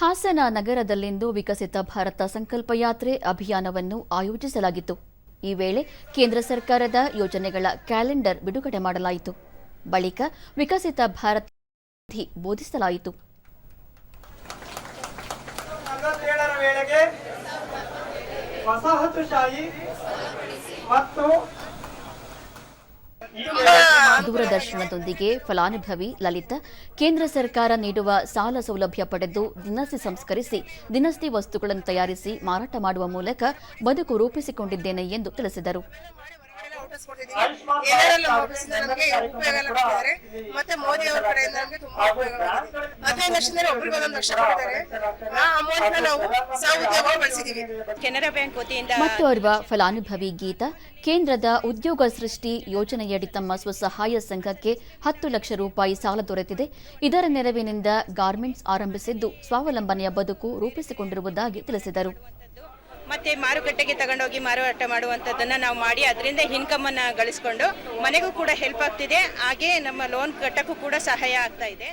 ಹಾಸನ ನಗರದಲ್ಲಿಂದು ವಿಕಸಿತ ಭಾರತ ಸಂಕಲ್ಪ ಯಾತ್ರೆ ಅಭಿಯಾನವನ್ನು ಆಯೋಜಿಸಲಾಗಿತ್ತು. ಈ ವೇಳೆ ಕೇಂದ್ರ ಸರ್ಕಾರದ ಯೋಜನೆಗಳ ಕ್ಯಾಲೆಂಡರ್ ಬಿಡುಗಡೆ ಮಾಡಲಾಯಿತು. ಬಳಿಕ ವಿಕಸಿತ ಭಾರತ ಬೋಧಿಸಲಾಯಿತು. ವಸಾಹತುಶಾಹಿ ಮತ್ತು ದೂರದರ್ಶನದೊಂದಿಗೆ ಫಲಾನುಭವಿ ಲಲಿತಾ, ಕೇಂದ್ರ ಸರ್ಕಾರ ನೀಡುವ ಸಾಲ ಸೌಲಭ್ಯ ಪಡೆದು ದಿನಸಿ ಸಂಸ್ಕರಿಸಿ, ದಿನಸಿ ವಸ್ತುಗಳನ್ನು ತಯಾರಿಸಿ ಮಾರಾಟ ಮಾಡುವ ಮೂಲಕ ಬದುಕು ರೂಪಿಸಿಕೊಂಡಿದ್ದೇನೆ ಎಂದು ತಿಳಿಸಿದರು. ಹದಿನೈದು ಲಕ್ಷದಲ್ಲಿ ಒಬ್ರಿಗೆ ಒಂದೊಂದು ಲಕ್ಷ ಕೊಟ್ಟಿದ್ದಾರೆ. ಆ ಅಮೌಂಟ್ ನಾವು ಬಳಸಿದೀವಿ ಕೆನರಾ ಬ್ಯಾಂಕ್ ವತಿಯಿಂದ ಮತ್ತು ಓರ್ವ ಫಲಾನುಭವಿ ಗೀತಾ ಕೇಂದ್ರದ ಉದ್ಯೋಗ ಸೃಷ್ಟಿ ಯೋಜನೆಯಡಿ ತಮ್ಮ ಸ್ವಸಹಾಯ ಸಂಘಕ್ಕೆ ಹತ್ತು ಲಕ್ಷ ರೂಪಾಯಿ ಸಾಲ ದೊರೆತಿದೆ. ಇದರ ನೆರವಿನಿಂದ ಗಾರ್ಮೆಂಟ್ಸ್ ಆರಂಭಿಸಿದ್ದು ಸ್ವಾವಲಂಬನೆಯ ಬದುಕು ರೂಪಿಸಿಕೊಂಡಿರುವುದಾಗಿ ತಿಳಿಸಿದರು. ಮತ್ತೆ ಮಾರುಕಟ್ಟೆಗೆ ತಗೊಂಡೋಗಿ ಮಾರಾಟ ಮಾಡುವಂಥದ್ದನ್ನು ನಾವು ಮಾಡಿ ಅದರಿಂದ ಇನ್ಕಮ್ ಅನ್ನ ಗಳಿಸ್ಕೊಂಡು ಮನೆಗೂ ಕೂಡ ಹೆಲ್ಪ್ ಆಗ್ತಿದೆ. ಹಾಗೆ ನಮ್ಮ ಲೋನ್ ಕಟ್ಟಕ್ಕೂ ಕೂಡ ಸಹಾಯ ಆಗ್ತಾ ಇದೆ.